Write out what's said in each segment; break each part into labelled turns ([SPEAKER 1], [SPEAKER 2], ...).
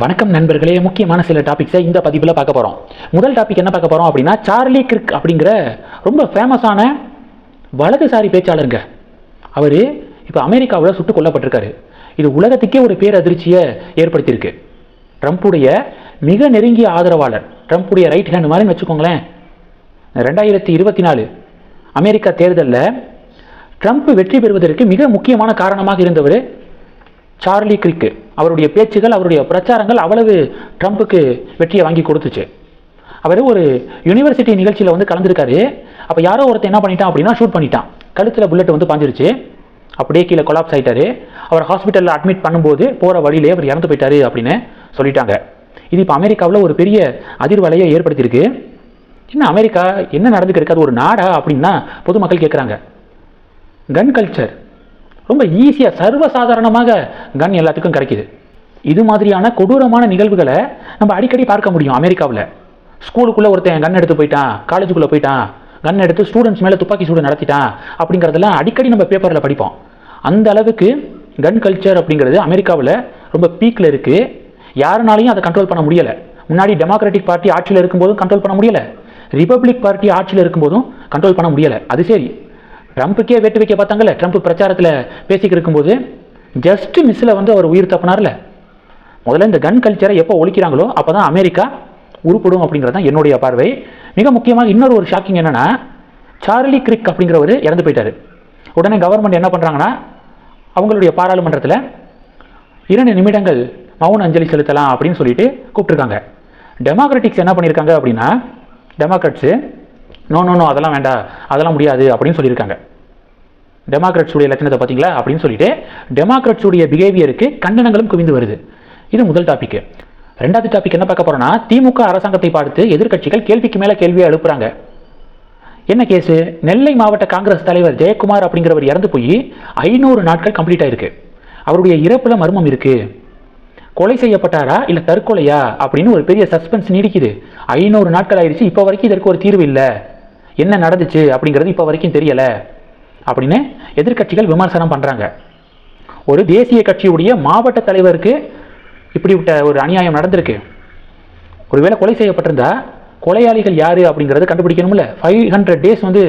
[SPEAKER 1] வணக்கம் நண்பர்களே முக்கியமான சில டாபிக்ஸை இந்த பதிவில் பார்க்க போகிறோம் முதல் டாபிக் என்ன பார்க்க போகிறோம் அப்படின்னா சார்லி கிரிக் அப்படிங்கிற ரொம்ப ஃபேமஸான வலதுசாரி பேச்சாளருங்க. அவர் இப்போ அமெரிக்காவில் சுட்டுக் கொல்லப்பட்டிருக்காரு. இது உலகத்துக்கே ஒரு பேரதிர்ச்சியை ஏற்படுத்தியிருக்கு. ட்ரம்ப்புடைய மிக நெருங்கிய ஆதரவாளர் ட்ரம்ப்புடைய ரைட் ஹேண்ட் மாதிரி வச்சுக்கோங்களேன். ரெண்டாயிரத்தி இருபத்தி நாலு அமெரிக்கா தேர்தலில் ட்ரம்ப் வெற்றி பெறுவதற்கு மிக முக்கியமான காரணமாக இருந்தவர் சார்லி கிரிக்கு அவருடைய பேச்சுகள் அவருடைய பிரச்சாரங்கள் அவ்வளவு ட்ரம்ப்புக்கு வெற்றியை வாங்கி கொடுத்துச்சு. அவர் ஒரு யூனிவர்சிட்டி நிகழ்ச்சியில் வந்து கலந்துருக்காரு. அப்போ யாரோ ஒருத்தன் என்ன பண்ணிட்டான் அப்படின்னா ஷூட் பண்ணிட்டான். கழுத்தில் புல்லட் வந்து பாஞ்சிருச்சு. அப்படியே கீழே கொலாப்ஸ் ஆகிட்டாரு அவர் ஹாஸ்பிட்டலில் அட்மிட் பண்ணும்போது போகிற வழியிலே அவர் இறந்து போயிட்டாரு அப்படின்னு சொல்லிட்டாங்க. இது இப்போ அமெரிக்காவில் ஒரு பெரிய அதிர்வலையை ஏற்படுத்தியிருக்கு. என்ன அமெரிக்கா என்ன நடந்துக்கிருக்கு அது ஒரு நாடா அப்படின்னா பொதுமக்கள் கேட்குறாங்க கன் கல்ச்சர் ரொம்ப ஈஸியாக சர்வசாதாரணமாக கன் எல்லாத்துக்கும் கிடைக்கிது. இது மாதிரியான கொடூரமான நிகழ்வுகளை நம்ம அடிக்கடி பார்க்க முடியும் அமெரிக்காவில். ஸ்கூலுக்குள்ளே ஒருத்தன் கன் எடுத்து போயிட்டான் காலேஜுக்குள்ளே போயிட்டான் கன் எடுத்து ஸ்டூடெண்ட்ஸ் மேலே துப்பாக்கி சூடு நடத்திட்டான் அப்படிங்கிறதெல்லாம் அடிக்கடி நம்ம பேப்பரில் படிப்போம். அந்த அளவுக்கு கன் கல்ச்சர் அப்படிங்கிறது அமெரிக்காவில் ரொம்ப பீக்கில் இருக்குது யாருனாலையும் அதை கண்ட்ரோல் பண்ண முடியலை. முன்னாடி டெமோக்ராட்டிக் பார்ட்டி ஆட்சியில் இருக்கும்போதும் கண்ட்ரோல் பண்ண முடியலை. ரிப்பப்ளிக் பார்ட்டி ஆட்சியில் இருக்கும்போதும் கண்ட்ரோல் பண்ண முடியலை. அது சரி. ட்ரம்ப்புக்கே வெட்டு வைக்க பார்த்தாங்கல்ல ட்ரம்ப் பிரச்சாரத்தில் பேசிக்கிட்டு இருக்கும்போது ஜஸ்ட் மிஸ்ஸில் வந்து அவர் உயிர் தப்பினார்ல. முதல்ல இந்த கன் கல்ச்சரை எப்போ ஒழிக்கிறாங்களோ அப்போ தான் அமெரிக்கா உருப்படும் அப்படிங்கிறது தான் என்னுடைய பார்வை. மிக முக்கியமாக இன்னொரு ஒரு ஷாக்கிங் என்னென்னா சார்லி கிரிக் அப்படிங்கிறவர் இறந்து போயிட்டார். உடனே கவர்மெண்ட் என்ன பண்ணுறாங்கன்னா அவங்களுடைய பாராளுமன்றத்தில் இரண்டு நிமிடங்கள் மௌன அஞ்சலி செலுத்தலாம் அப்படின்னு சொல்லிட்டு கூப்பிட்டுருக்காங்க. டெமோக்ராட்டிக்ஸ் என்ன பண்ணியிருக்காங்க அப்படின்னா டெமோக்ராட்ஸு நோ நோ நோ அதெல்லாம் வேண்டாம் அதெல்லாம் முடியாது அப்படின்னு சொல்லியிருக்காங்க. டெமோக்ராட்ஸுடைய லட்சணத்தை பார்த்தீங்களா? அப்படின்னு சொல்லிட்டு டெமோக்ராட்ஸுடைய பிஹேவியருக்கு கண்டனங்களும் குவிந்து வருது. இது முதல் டாபிக் ரெண்டாவது டாபிக் என்ன பார்க்க போகிறோம்னா திமுக அரசாங்கத்தை பார்த்து எதிர்கட்சிகள் கேள்விக்கு மேலே கேள்வியை எழுப்புறாங்க. என்ன கேஸு நெல்லை மாவட்ட காங்கிரஸ் தலைவர் ஜெயக்குமார் அப்படிங்கிறவர் இறந்து போய் ஐநூறு நாட்கள் கம்ப்ளீட் ஆயிருக்கு. அவருடைய இறப்புல மர்மம் இருக்கு. கொலை செய்யப்பட்டாரா? இல்லை தற்கொலையா? அப்படின்னு ஒரு பெரிய சஸ்பென்ஸ் நீடிக்குது. ஐநூறு நாட்கள் ஆயிடுச்சு. இப்போ வரைக்கும் இதற்கு ஒரு தீர்வு இல்லை. என்ன நடந்துச்சு அப்படிங்கிறது இப்போ வரைக்கும் தெரியலை அப்படின்னு எதிர்க்கட்சிகள் விமர்சனம் பண்ணுறாங்க ஒரு தேசிய கட்சியுடைய மாவட்ட தலைவருக்கு இப்படிப்பட்ட ஒரு அநியாயம் நடந்திருக்கு. ஒருவேளை கொலை செய்யப்பட்டிருந்தா கொலையாளிகள் யார் அப்படிங்கிறத கண்டுபிடிக்கணும்ல. ஃபைவ் ஹண்ட்ரட் டேஸ் வந்து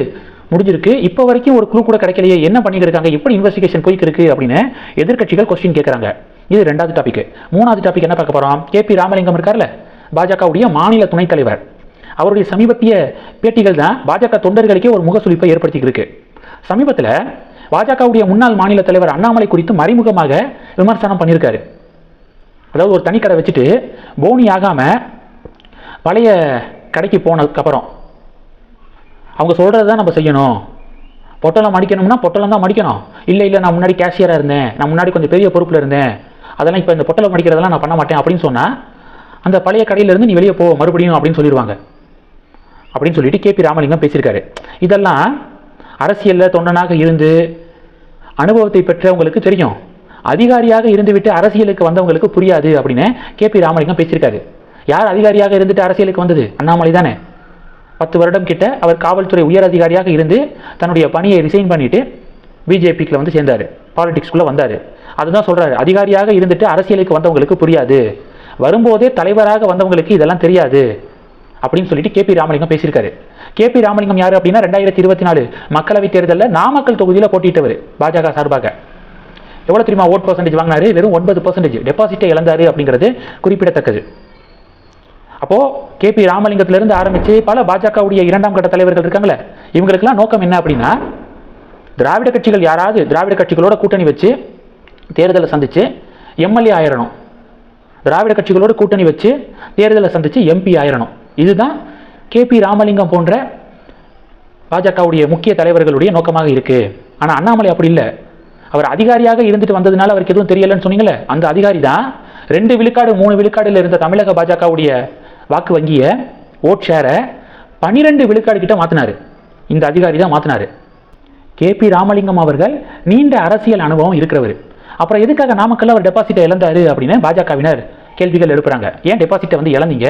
[SPEAKER 1] முடிஞ்சிருக்கு. இப்போ வரைக்கும் ஒரு குழு கூட கிடைக்கலையே. என்ன பண்ணிக்கிருக்காங்க? எப்படி இன்வெஸ்டிகேஷன் போய்க்கிருக்கு அப்படின்னு எதிர்க்கட்சிகள் கொஸ்டின் கேட்குறாங்க இது ரெண்டாவது டாபிக் மூணாவது டாபிக் என்ன பார்க்க போகிறோம் கே பி ராமலிங்கம் இருக்கார்ல. பாஜகவுடைய மாநில துணைத் தலைவர். அவருடைய சமீபத்திய பேட்டிகள் தான் பாஜக தொண்டர்களுக்கே ஒரு முகசுளிப்பை ஏற்படுத்தியிருக்கு சமீபத்தில் பாஜகவுடைய முன்னாள் மாநில தலைவர் அண்ணாமலை குறித்து மறைமுகமாக விமர்சனம் பண்ணியிருக்காரு. அதாவது ஒரு தனிக்கடை வச்சுட்டு போனி ஆகாமல் பழைய கடைக்கு போனதுக்கப்புறம் அவங்க சொல்கிறது தான் நம்ம செய்யணும். பொட்டலம் மடிக்கணும்னா பொட்டலம் தான் மடிக்கணும். இல்லை இல்லை நான் முன்னாடி கேஷியராக இருந்தேன். நான் முன்னாடி கொஞ்சம் பெரிய பொறுப்பில் இருந்தேன். அதெல்லாம் இப்போ இந்த பொட்டலம் மடிக்கிறதெல்லாம் நான் பண்ண மாட்டேன் அப்படின்னு சொன்னால் அந்த பழைய கடையிலேருந்து நீ வெளியே போ மறுபடியும் அப்படின்னு சொல்லிடுவாங்க. அப்படின்னு சொல்லிட்டு கேபி ராமலிங்கம் பேசியிருக்காரு. இதெல்லாம் அரசியலில் தொண்டனாக இருந்து அனுபவத்தை பெற்றவங்களுக்கு தெரியும். அதிகாரியாக இருந்துவிட்டு அரசியலுக்கு வந்தவங்களுக்கு புரியாது அப்படின்னு கேபி ராமலிங்கம் பேசியிருக்காரு. யார் அதிகாரியாக இருந்துட்டு அரசியலுக்கு வந்தது? அண்ணாமலை தானே. பத்து வருடம் கிட்ட அவர் காவல்துறை உயர் அதிகாரியாக இருந்து தன்னுடைய பணியை ரிசைன் பண்ணிட்டு பிஜேபிக்கில் வந்து சேர்ந்தார். பாலிடிக்ஸ்குள்ளே வந்தார். அதுதான் சொல்கிறாரு அதிகாரியாக இருந்துட்டு அரசியலுக்கு வந்தவங்களுக்கு புரியாது. வரும்போதே தலைவராக வந்தவங்களுக்கு இதெல்லாம் தெரியாது. அப்படின்னு சொல்லிட்டு கேபி ராமலிங்கம் பேசியிருக்காரு. கேபி ராமலிங்கம் யார் அப்படின்னா ரெண்டாயிரத்தி இருபத்தி நாலு மக்களவைத் தேர்தலில் நாமக்கல் தொகுதியில் போட்டியிட்டவர் பாஜக சார்பாக. எவ்வளோ தெரியுமா ஓட் பர்சன்டேஜ் வாங்கினாரு? வெறும் ஒன்பது பர்சன்டேஜ் டெபாசிட்டை இழந்தாரு அப்படிங்கிறது குறிப்பிடத்தக்கது. அப்போது கேபி ராமலிங்கத்திலிருந்து ஆரம்பித்து பல பாஜகவுடைய இரண்டாம் கட்ட தலைவர்கள் இருக்காங்களே இவங்களுக்கெல்லாம் நோக்கம் என்ன அப்படின்னா திராவிட கட்சிகள் யாராவது திராவிட கட்சிகளோட கூட்டணி வச்சு தேர்தலை சந்தித்து எம்எல்ஏ ஆயிரணும். திராவிட கட்சிகளோட கூட்டணி வச்சு தேர்தலை சந்தித்து எம்பி ஆயிரணும். இதுதான் கேபி ராமலிங்கம் போன்ற பாஜகவுடைய முக்கிய தலைவர்களுடைய நோக்கமாக இருக்குது ஆனால் அண்ணாமலை அப்படி இல்லை. அவர் அதிகாரியாக இருந்துட்டு வந்ததுனால அவருக்கு எதுவும் தெரியலன்னு சொன்னீங்களே? அந்த அதிகாரி தான் ரெண்டு விழுக்காடு மூணு விழுக்காடில் இருந்த தமிழக பாஜகவுடைய வாக்கு வங்கியை ஓட் ஷேரை பனிரெண்டு விழுக்காடு கிட்ட மாற்றினார் இந்த அதிகாரி தான் மாத்தினாரு. கேபி ராமலிங்கம் அவர்கள் நீண்ட அரசியல் அனுபவம் இருக்கிறவர். அப்புறம் எதுக்காக நாமக்கல்ல அவர் டெபாசிட்டை இழந்தாரு அப்படின்னு பாஜகவினர் கேள்விகள் எழுப்புறாங்க. ஏன் டெபாசிட்டை வந்து இழந்தீங்க?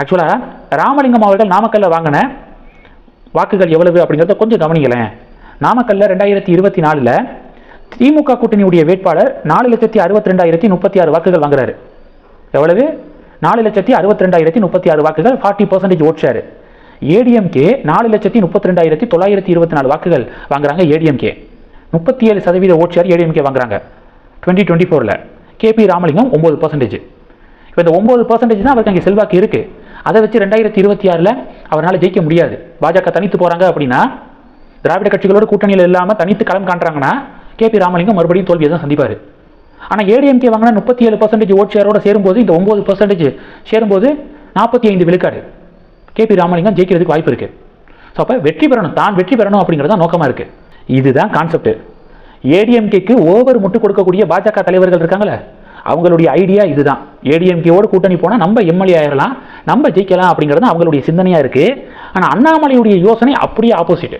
[SPEAKER 1] ஆக்சுவலாக ராமலிங்கம் அவர்கள் நாமக்கல்ல வாங்கின வாக்குகள் எவ்வளவு அப்படிங்கிறத கொஞ்சம் கவனிங்களேன். நாமக்கல்ல ரெண்டாயிரத்தி இருபத்தி நாலில் திமுக கூட்டணியுடைய வேட்பாளர் நாலு லட்சத்தி அறுபத்தி ரெண்டாயிரத்தி முப்பத்தி ஆறு வாக்குகள் வாங்குறாரு. எவ்வளவு? நாலு லட்சத்தி அறுபத்தி ரெண்டாயிரத்தி முப்பத்தி ஆறு வாக்குகள் ஃபார்ட்டி பர்சன்டேஜ் ஓட்ஷாரு ஏடிஎம்கே நாலு லட்சத்தி முப்பத்தி ரெண்டாயிரத்தி தொள்ளாயிரத்தி இருபத்தி நாலு வாக்குகள் வாங்குறாங்க ஏடிஎம்கே. முப்பத்தி ஏழு சதவீத ஓட்சியார் ஏடிஎம்கே வாங்குறாங்க. டுவெண்ட்டி டுவெண்ட்டி ஃபோரில் கேபி ராமலிங்கம் ஒம்பது பர்சன்டேஜ் இப்போ இந்த ஒம்பது பர்சன்டேஜ் தான் அவருக்கு அங்கே செல்வாக்கு இருக்குது அதை வச்சு ரெண்டாயிரத்தி இருபத்தி ஆறில் அவரால் ஜெயிக்க முடியாது. பாஜக தனித்து போகிறாங்க அப்படின்னா திராவிட கட்சிகளோட கூட்டணியில் இல்லாமல் தனித்து களம் காண்றாங்கன்னா கேபி ராமலிங்கம் மறுபடியும் தோல்வியை தான் சந்திப்பார். ஆனால் ஏடிஎம்கே வாங்கினா முப்பத்தி ஏழு பர்சன்டேஜ் ஓட் ஷேரோட சேரும்போது இந்த ஒம்பது பர்சன்டேஜ் சேரும்போது நாற்பத்தி ஐந்து விழுக்காடு. கேபி ராமலிங்கம் ஜெயிக்கிறதுக்கு வாய்ப்பு இருக்குது ஸோ அப்போ வெற்றி பெறணும் தான் வெற்றி பெறணும் அப்படிங்கிறது தான் நோக்கமாக இருக்குது இதுதான் கான்செப்ட் ஏடிஎம்கேக்கு ஓவர் முட்டு கொடுக்கக்கூடிய பாஜக தலைவர்கள் இருக்காங்களே அவங்களுடைய ஐடியா இதுதான். ஏடிஎம்கேவோட கூட்டணி போனால் நம்ம எம்எல்ஏ ஆயிடலாம் நம்ம ஜெயிக்கலாம் அப்படிங்கிறது அவங்களுடைய சிந்தனையாக இருக்குது ஆனால் அண்ணாமலையுடைய யோசனை அப்படியே ஆப்போசிட்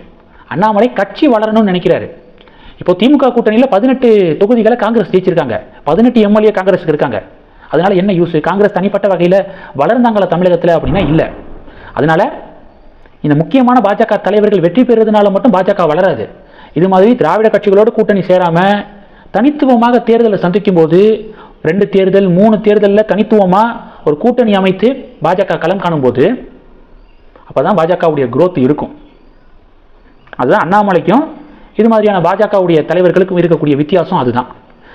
[SPEAKER 1] அண்ணாமலை கட்சி வளரணும்னு நினைக்கிறாரு. இப்போ திமுக கூட்டணியில் பதினெட்டு தொகுதிகளை காங்கிரஸ் ஜெயிச்சிருக்காங்க. பதினெட்டு எம்எல்ஏ காங்கிரஸுக்கு இருக்காங்க. அதனால் என்ன யூஸ் காங்கிரஸ் தனிப்பட்ட வகையில் வளர்ந்தாங்களா தமிழகத்தில் அப்படின்னா இல்லை. அதனால் இந்த முக்கியமான பாஜக தலைவர்கள் வெற்றி பெறுறதுனால மட்டும் பாஜக வளராது. இது மாதிரி திராவிட கட்சிகளோடு கூட்டணி சேராமல் தனித்துவமாக தேர்தலை சந்திக்கும் போது ரெண்டு தேர்தல் மூணு தேர்தலில் தனித்துவமாக ஒரு கூட்டணி அமைத்து பாஜக களம் காணும்போது அப்போ தான் பாஜகவுடைய குரோத் இருக்கும். அதுதான் அண்ணாமலைக்கும் இது மாதிரியான பாஜகவுடைய தலைவர்களுக்கும் இருக்கக்கூடிய வித்தியாசம் அதுதான்.